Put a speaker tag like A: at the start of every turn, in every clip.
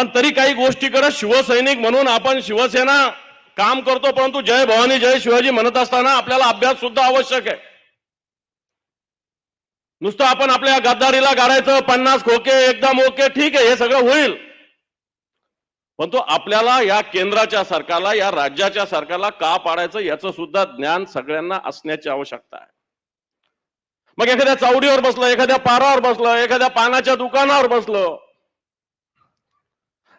A: पण तरी काही गोष्टीकडे शिवसैनिक म्हणून आपण शिवसेना काम करतो परंतु जय भवानी जय शिवाजी म्हणत असताना आपल्याला अभ्यास सुद्धा आवश्यक आहे. नुसतं आपण आपल्या गद्दारीला गाडायचं पन्नास खोके एकदम ओके ठीक आहे हे सगळं होईल. पण तो आपल्याला या केंद्राच्या सरकारला या राज्याच्या सरकारला का पाडायचं याचं सुद्धा ज्ञान सगळ्यांना असण्याची आवश्यकता आहे. मग एखाद्या चावडीवर बसलं एखाद्या पारावर बसलं एखाद्या पानाच्या दुकानावर बसलं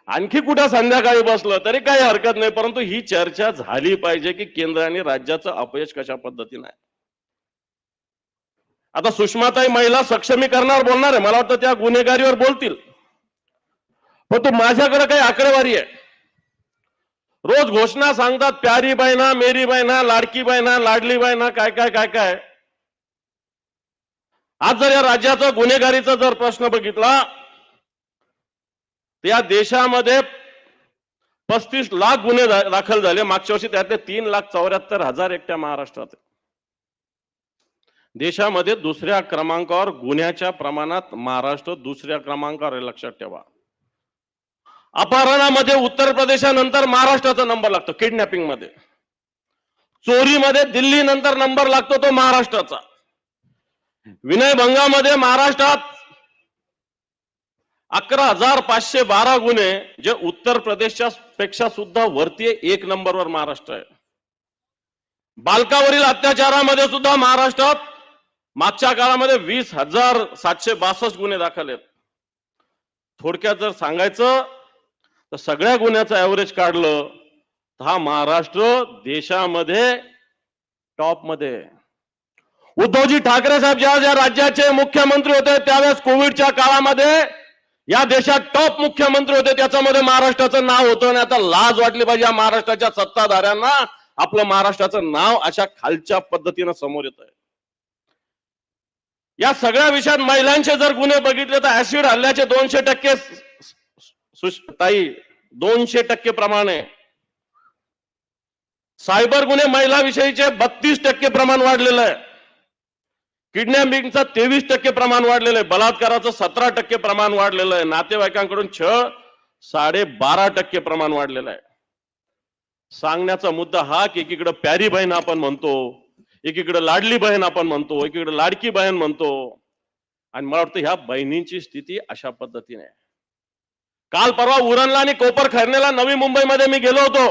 A: आणखी कुठं संध्याकाळी बसलं तरी काही हरकत नाही परंतु ही चर्चा झाली पाहिजे की केंद्र आणि राज्याचं अपयश कशा पद्धतीने आहे. आता सुषमाताई महिला सक्षमीकरणावर बोलणार आहे मला वाटतं त्या गुन्हेगारीवर बोलतील. परंतु माझ्याकडे काही आकडेवारी आहे. रोज घोषणा सांगतात प्यारी बहिणा मेरी बहिणा लाडकी बहिणा लाडली बहिणा काय काय काय काय. आज जर या राज्याचा गुन्हेगारीचा जर प्रश्न बघितला तर या देशामध्ये पस्तीस लाख गुन्हे दाखल झाले. मागच्या वर्षी त्यातले तीन लाख चौऱ्याहत्तर हजार एकट्या महाराष्ट्रात देशामध्ये दुसऱ्या क्रमांकावर गुन्ह्याच्या प्रमाणात महाराष्ट्र दुसऱ्या क्रमांकावर लक्षात ठेवा. अपहरणामध्ये उत्तर प्रदेशानंतर महाराष्ट्राचा नंबर लागतो किडनॅपिंगमध्ये चोरीमध्ये दिल्ली नंतर नंबर लागतो तो महाराष्ट्राचा. विनयभंगामध्ये महाराष्ट्रात अकरा हजार पाचशे बारा गुन्हे जे उत्तर प्रदेशच्या पेक्षा सुद्धा वरती एक नंबरवर महाराष्ट्र आहे. बालकावरील अत्याचारामध्ये सुद्धा महाराष्ट्रात मागच्या काळामध्ये वीस हजार सातशे बासष्ट गुन्हे दाखल आहेत. थोडक्यात जर सांगायचं तर सगळ्या गुन्ह्याचं ऍव्हरेज काढलं तर हा महाराष्ट्र देशामध्ये टॉपमध्ये उद्धवजी ठाकरे साहेब ज्या ज्या राज्याचे मुख्यमंत्री होते त्यावेळेस कोविडच्या काळामध्ये या देशात टॉप मुख्यमंत्री होते त्याच्यामध्ये महाराष्ट्राचं नाव होतं आणि आता लाज वाटली पाहिजे या महाराष्ट्राच्या सत्ताधाऱ्यांना. आपलं महाराष्ट्राचं नाव अशा खालच्या पद्धतीनं समोर येत आहे या सगळ्या विषयात महिलांचे जर गुन्हे बघितले तर ऍसिड हल्ल्याचे दोनशे टक्के ताई दोनशे टक्के प्रमाण. आहे सायबर गुन्हे महिलाविषयीचे बत्तीस टक्के प्रमाण वाढलेलं आहे. किडनॅपिंगचं तेवीस टक्के प्रमाण वाढलेलं आहे. बलात्काराचं सतरा टक्के प्रमाण वाढलेलं आहे. नातेवाईकांकडून छळ साडे बारा टक्के प्रमाण वाढलेलं आहे. सांगण्याचा मुद्दा हा की एकीकडे प्यारी बहीण आपण म्हणतो एकीकडे लाडली बहीण आपण म्हणतो एकीकडे लाडकी बहीण म्हणतो. आणि मला वाटतं ह्या बहिणींची स्थिती अशा पद्धतीने आहे. काल परवा उरणला आणि कोपर खैरनेला नवी मुंबईमध्ये मी गेलो होतो.